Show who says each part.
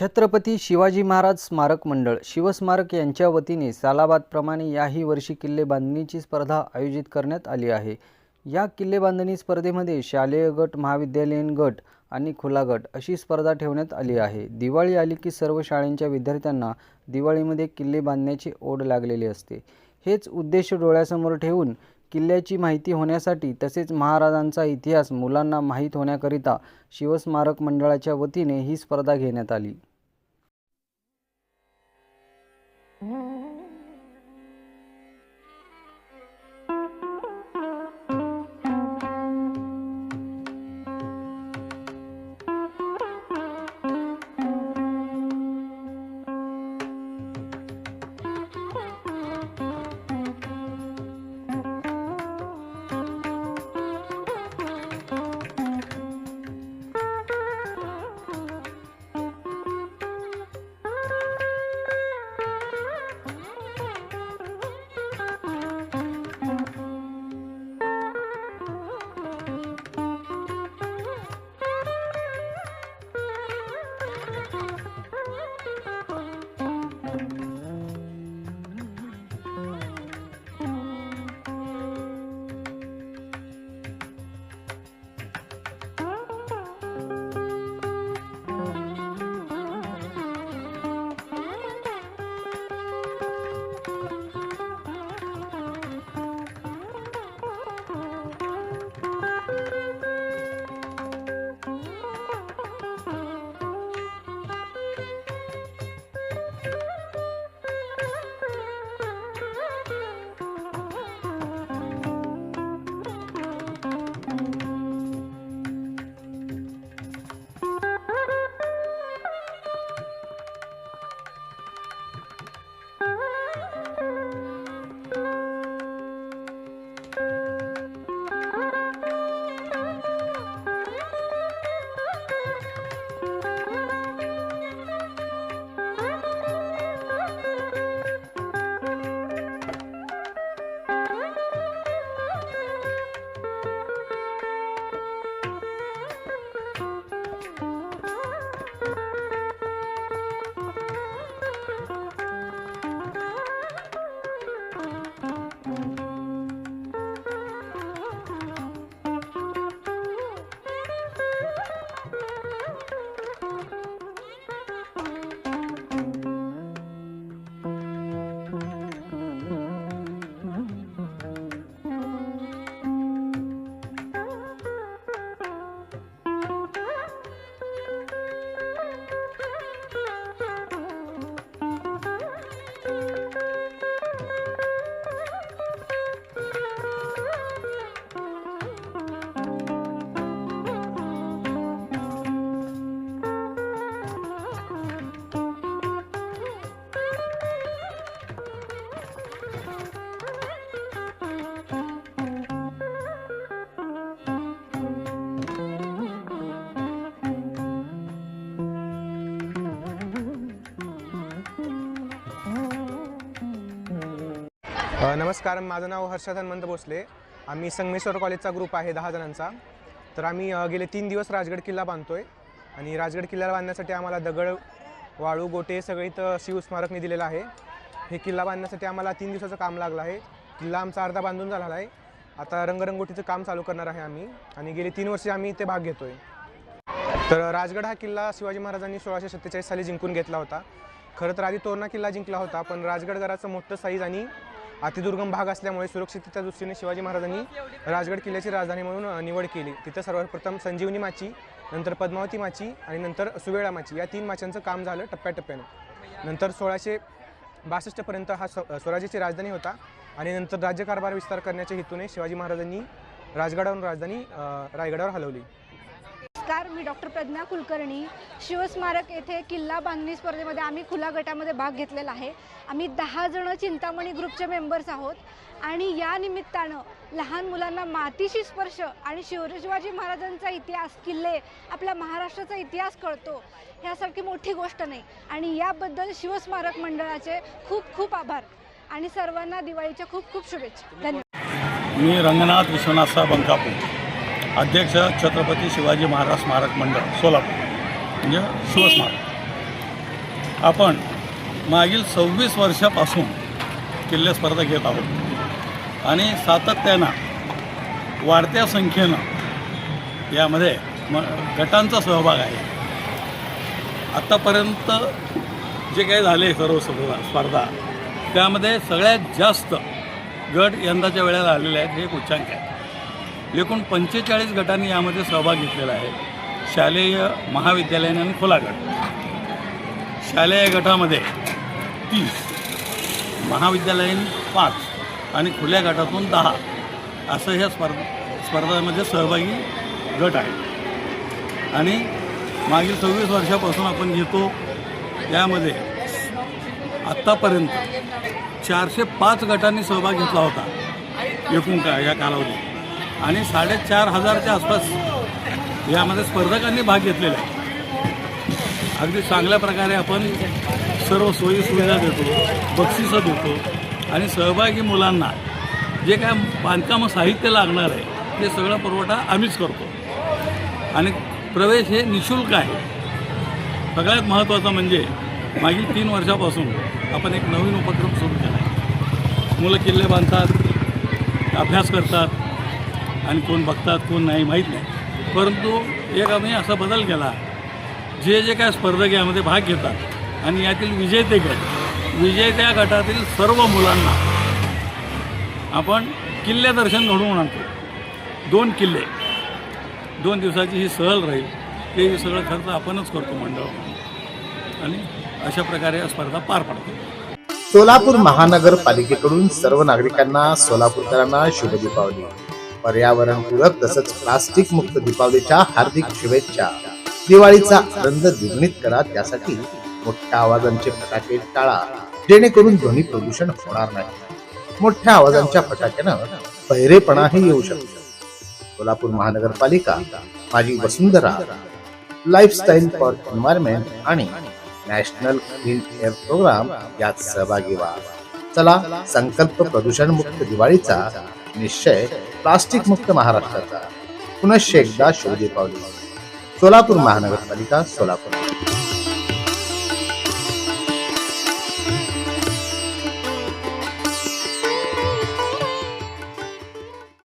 Speaker 1: छत्रपती शिवाजी महाराज स्मारक मंडळ शिवस्मारक यांच्या वतीने सालाबादप्रमाणे याही वर्षी किल्ले बांधणीची स्पर्धा आयोजित करण्यात आली आहे. या किल्ले बांधणी स्पर्धेमध्ये शालेय गट महाविद्यालयीन गट आणि खुला गट अशी स्पर्धा ठेवण्यात आली आहे. दिवाळी आली की सर्व शाळेंच्या विद्यार्थ्यांना दिवाळीमध्ये किल्ले बांधण्याची ओढ लागलेली असते. हेच उद्देश डोळ्यासमोर ठेवून किल्ल्याची माहिती होण्यासाठी तसेच महाराजांचा इतिहास मुलांना माहीत होण्याकरिता शिवस्मारक मंडळाच्या वतीने ही स्पर्धा घेण्यात आली.
Speaker 2: नमस्कार माझं नाव हर्षधन हनुमंत भोसले. आम्ही संगमेश्वर कॉलेजचा ग्रुप आहे दहा जणांचा. तर आम्ही गेले तीन दिवस राजगड किल्ला बांधतोय. आणि राजगड किल्ला बांधण्यासाठी आम्हाला दगड वाळू गोटे सगळे इथं शिवस्मारकने दिलेलं आहे. हे किल्ला बांधण्यासाठी आम्हाला तीन दिवसाचं काम लागलं आहे. किल्ला आमचा अर्धा बांधून झालेला आहे. आता रंगरंगोटीचं काम चालू करणार आहे आम्ही. आणि गेली तीन वर्षे आम्ही इथे भाग घेतोय. तर राजगड हा किल्ला शिवाजी महाराजांनी सोळाशे सत्तेचाळीस साली जिंकून घेतला होता. खरं तर आधी तोरणा किल्ला जिंकला होता पण राजगडगडाचं मोठं साईज आणि अतिदुर्गम भाग असल्यामुळे सुरक्षिततेच्या दृष्टीने शिवाजी महाराजांनी राजगड किल्ल्याची राजधानी म्हणून निवड केली. तिथं सर्वप्रथम संजीवनी माची नंतर पद्मावती माची आणि नंतर सुवेळा माची या तीन माच्यांचं काम झालं टप्प्याटप्प्यानं. नंतर सोळाशे बासष्टपर्यंत हा स्व स्वराज्याची राजधानी होता आणि नंतर राज्यकारभार विस्तार करण्याच्या हेतूने शिवाजी महाराजांनी राजगडावरून राजधानी रायगडावर हलवली.
Speaker 3: नमस्कार मी डॉक्टर प्रज्ञा कुलकर्णी. शिवस्मारक येथे किल्ला बांधणी स्पर्धेमध्ये आम्ही खुला गटामध्ये भाग घेतलेला आहे. आम्ही दहा जण चिंतामणी ग्रुपचे मेंबर्स आहोत. आणि या निमित्तानं लहान मुलांना मातीशी स्पर्श आणि शिवशिवाजी महाराजांचा इतिहास किल्ले आपल्या महाराष्ट्राचा इतिहास कळतो ह्यासारखी मोठी गोष्ट नाही. आणि याबद्दल शिवस्मारक मंडळाचे खूप खूप आभार. आणि सर्वांना दिवाळीच्या खूप खूप शुभेच्छा. धन्यवाद.
Speaker 4: मी रंगनाथ विश्वनाथ साहेब अंकापूर. अध्यक्ष छत्रपती शिवाजी महाराज स्मारक मंडळ सोलापूर. म्हणजे शिवस्मारक. आपण मागील सव्वीस वर्षापासून किल्ले स्पर्धा घेत आहोत. आणि सातत्यानं वाढत्या संख्येनं यामध्ये म गटांचा सहभाग आहे. आत्तापर्यंत जे काही झाले सर्व स्पर्धा स्पर्धा त्यामध्ये सगळ्यात जास्त गट यंदाच्या वेळेला आलेले आहेत हे एक उच्चांक आहे. एकूण पंचेचाळीस गटांनी यामध्ये सहभाग घेतलेला आहे. शालेय महाविद्यालयीन आणि खुला गट शालेय गटामध्ये तीस महाविद्यालयीन पाच आणि खुल्या गटातून दहा असं ह्या स्पर्धा स्पर्धामध्ये सहभागी गट आहे आणि मागील सव्वीस वर्षापासून आपण घेतो यामध्ये आत्तापर्यंत चारशे पाच गटांनी सहभाग घेतला होता एकूण का या कालावधीत. आणि साडेचार हजारच्या आसपास यामध्ये स्पर्धकांनी भाग घेतलेला आहे. अगदी चांगल्या प्रकारे आपण सर्व सोयी सुविधा देतो बक्षिसं देतो आणि सहभागी मुलांना जे काय बांधकाम साहित्य लागणार आहे ते सगळं पुरवठा आम्हीच करतो. आणि प्रवेश हे निशुल्क आहे. सगळ्यात महत्त्वाचं म्हणजे मागील तीन वर्षापासून आपण एक नवीन उपक्रम सुरू केला आहे. मुलं किल्ले बांधतात अभ्यास करतात आणि कोण बघतात कोण नाही माहीत नाही. परंतु एक आम्ही असा बदल केला. जे जे काय स्पर्धक यामध्ये भाग घेतात आणि यातील विजेते गट विजेत्या गटातील सर्व मुलांना आपण किल्ले दर्शन घडवून आणतो. दोन किल्ले. दोन दिवसाची ही सहल राहील. ते सगळं खर्च आपणच करतो मंडळ आणि अशा प्रकारे या स्पर्धा पार पाडतो.
Speaker 5: सोलापूर महानगरपालिकेकडून सर्व नागरिकांना सोलापूरकरांना शुभ दीपावली पर्यावरणपूरक तसंच प्लास्टिक मुक्त दीपावलीच्या हार्दिक शुभेच्छा. दिवाळीचा आनंद द्विगुणित करा त्यासाठी मोठ्या आवाजांचे फटाके टाळा. जेणेकरून ध्वनी प्रदूषण होणार नाही. मोठ्या आवाजांच्या फटाक्यानं बहिरेपणाही येऊ शकतो. सोलापूर महानगरपालिका माझी वसुंधरा लाईफस्टाईल फॉर एन्व्हायरमेंट आणि नॅशनल क्लीन एअर प्रोग्राम यात सहभागी व्हा. चला संकल्प प्रदूषण मुक्त दिवाळीचा निश्चय प्लास्टिक मुक्त महाराष्ट्राचा. पुनश्च एकदा शुभ पावली. सोलापूर महानगरपालिका सोलापूर.